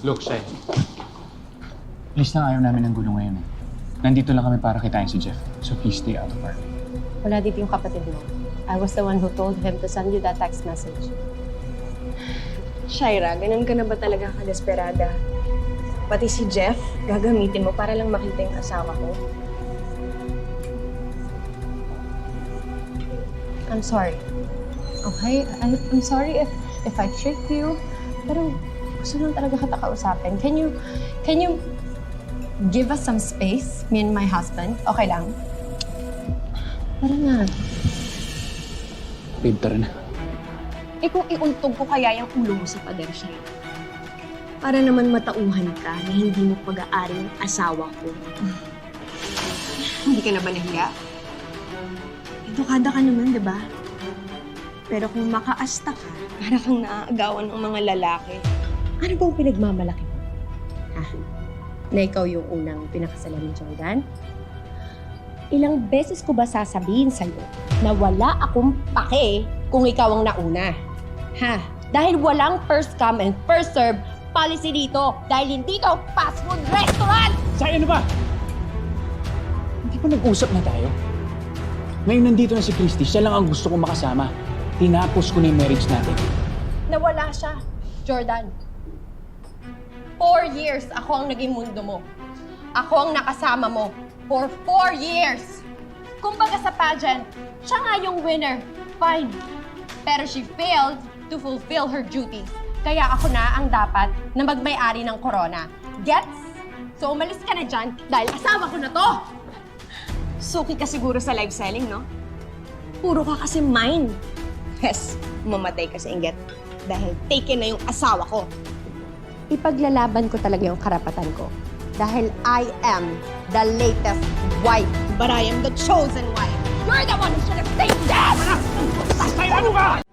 Look, Shai. Please lang ayaw namin ng gulo ngayon eh. Nandito lang kami para kitain si Jeff. So please stay out of our way. Wala dito yung kapatid mo. I was the one who told him to send you that text message. Shaira, ganun ka na ba talaga kadesperada? Pati si Jeff, gagamitin mo para lang makita yung asawa ko. I'm sorry. Okay? I, I'm sorry if if I tricked you. Pero gusto lang talaga kita kausapin. Can you, can you give us some space, me and my husband? Okay lang? Tara na. Babe, tara na. Eh kung iuntog ko kaya yung ulo mo sa pader, Shaira. Para naman matauhan ka na hindi mo pag-aari ng asawa ko. hindi ka na ba nahiya? Edukada ka naman, di ba? Pero kung makaasta ka, para kang naaagawan ng mga lalaki. Ano bang pinagmamalaki mo? Ha? Na ikaw yung unang pinakasalan ni Jordan? Ilang beses ko ba sasabihin sa'yo na wala akong pake kung ikaw ang nauna? Ha? Dahil walang first come and first serve policy dito. Dahil hindi ito fast food restaurant! Shai, ano ba? Hindi ba nag-usap na tayo? Ngayon nandito na si Christy, siya lang ang gusto kong makasama. Tinapos ko na yung marriage natin. Nawala siya. Jordan. Four years ako ang naging mundo mo. Ako ang nakasama mo. For four years. Kumbaga sa pageant, siya nga yung winner. Fine. Pero she failed to fulfill her duties. Kaya ako na ang dapat na magmay-ari ng corona. Gets? So umalis ka na dyan dahil asawa ko na to! Suki ka siguro sa live selling, no? Puro ka kasi mine. Yes, mamatay ka sa inggit. Dahil taken na yung asawa ko. Ipaglalaban ko talaga yung karapatan ko. Dahil I am the latest wife. But I am the chosen wife. You're the one who should have stayed dead! Shai, ano ka?